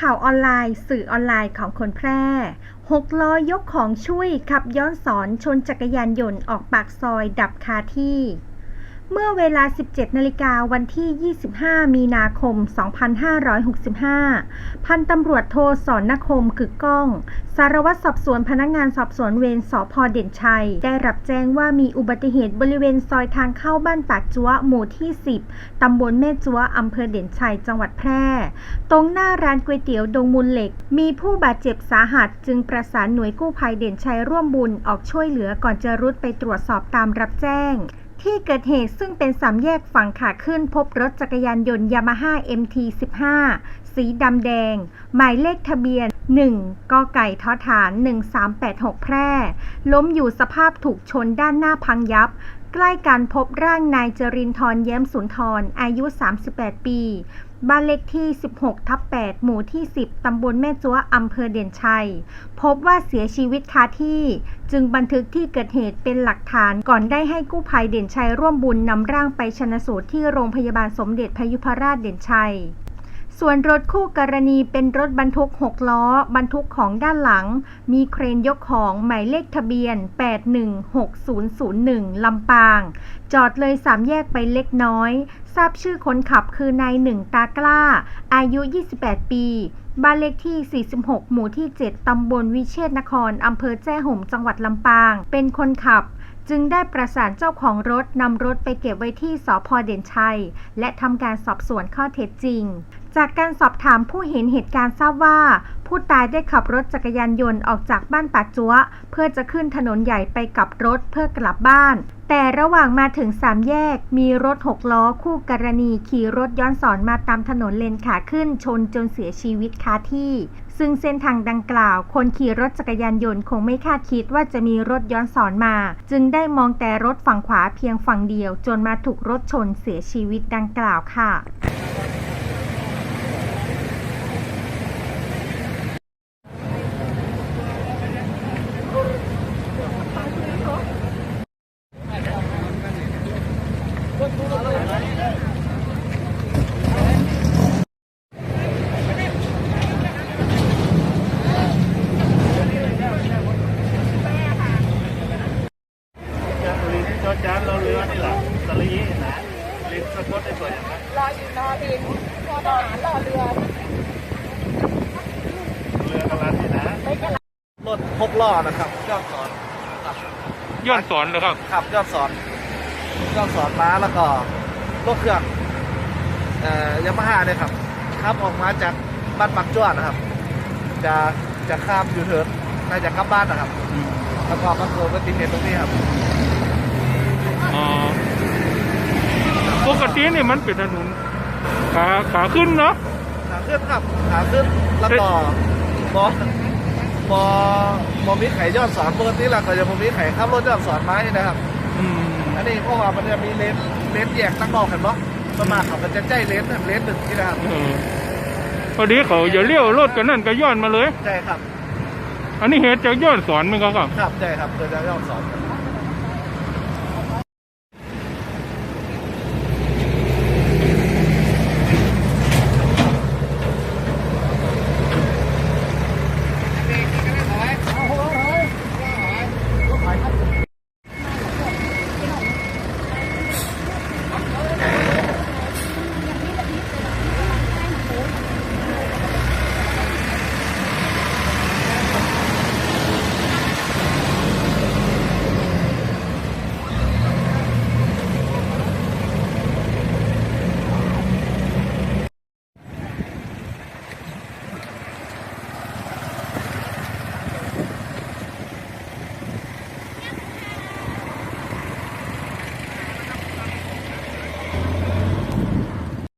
ข่าวออนไลน์ สื่อออนไลน์ของคนแพร่หกล้อยกของช่วยขับย้อนสอนชนจักรยานยนต์ออกปากซอยดับคาที่ เมื่อเวลา 17 นาฬิกาวันที่ 25 มีนาคม 2565 พันตำรวจโทสอนนคมกึกก้อง สารวัตรสอบสวนพนักงานสอบสวนเวรสพเด่นชัย ได้รับแจ้งว่ามีอุบัติเหตุบริเวณซอยทางเข้าบ้านปากจัวหมู่ที่ 10 ตำบลแม่จัวอำเภอเด่นชัย จังหวัดแพร่ ตรงหน้าร้านก๋วยเตี๋ยวดงมูลเหล็ก มีผู้บาดเจ็บสาหัส จึงประสานหน่วยกู้ภัยเด่นชัยร่วมบุญออกช่วยเหลือก่อนจะรุดไปตรวจสอบตามรับแจ้ง ที่เกิดเหตุซึ่งเป็นสามแยกฝั่งขาขึ้นพบรถจักรยานยนต์ยามาฮ่า MT15 สีดำแดง หมายเลขทะเบียน 1 กอไก่ทอฐาน 1386 แพร่ ล้มอยู่สภาพถูกชนด้านหน้าพังยับ ใกล้กันพบร่างนายจรินทร์แย้มสุนทร อายุ 38 ปี บ้านเลขที่ 16 ทับ 8 หมู่ที่ 10 ตำบลแม่จัวอำเภอเด่นชัย พบว่าเสียชีวิตคาที่ จึงบันทึกที่เกิดเหตุเป็นหลักฐานก่อนได้ให้กู้ภัยเด่นชัยร่วมบุญนำร่างไปชนสูตรที่โรงพยาบาลสมเด็จพยุพราชเด่นชัย ส่วนรถคู่กรณีเป็นรถบรรทุก 6 ล้อ บรรทุกของด้านหลัง มีเครนยกของหมายเลขทะเบียน 816001 ลำปาง จอดเลยสามแยกไปเล็กน้อย ทราบชื่อคนขับคือนายหนึ่งตากล้า อายุ 28 ปี บ้านเลขที่ 46 หมู่ที่ 7 ตำบลวิเชษนคร อำเภอแจ้ห่ม จังหวัดลำปาง เป็นคนขับจึงได้ประสานเจ้าของรถนำรถไปเก็บไว้ที่สพเด่นชัย และทำการสอบสวนข้อเท็จจริง จากการสอบถามผู้เห็นเหตุการณ์ทราบว่า ผู้ตายได้ขับรถจักรยานยนต์ออกจากบ้านปาจัวเพื่อจะขึ้นถนนใหญ่ไปกับรถเพื่อกลับบ้าน แต่ระหว่างมาถึงสามแยก มีรถหกล้อคู่กรณีขี่รถย้อนสอนมาตามถนนเลนขาขึ้นชนจนเสียชีวิตคาที่ ซึ่งเส้นทางดังกล่าว คนขี่รถจักรยานยนต์คงไม่คาดคิดว่าจะมีรถย้อนสอนมา จึงได้มองแต่รถฝั่งขวาเพียงฝั่งเดียว จนมาถูกรถชนเสียชีวิตดังกล่าวค่ะาจอจานเราเรือนี่แหละสลีนะลินสะกดได้สวยอย่างนั้นรออยู่นอดินรอทหารรอเรือเรือกำลังนี่นะระรถหกล้อนะครับยอดสอนย้อนสอนเลยครับขับยอดสอนยอดสอนม้าแล้วก็รถเครื่องเอ่อยามาฮ่าเนี่ยครับขับออกมาจากบ้านปักจ้วนนะครับ จะจะข้ามยูเทิร์นน่าจะกลับบ้านนะครับ แล้วก็มาเกิดอุบัติเหตุตรงนี้ครับ ปกตินี่มันเป็นถนนขาขาขึ้นเนาะขาขึ้นครับขาขึ้นแล้วก็บอบอบอมีไข่ยอดสอนปกติเราก็จะบอมีไข่ข้ามรถยอดสอนไม้นะครับอืมอันนี้เพราะว่ามันจะมีเลนเลนแยกตั้งนอกเห็นปะประมาณเขาก็จะใจเลนเลนหนึ่งที่นะครับเออพอดีเขาอย่าเลี้ยวรถกันนั่นก็ย้อนมาเลยใช่ครับ อันนี้เหตุจากย้อนสอนมันก็ครับครับใช่ครับเกิดจากยอดสอนครับ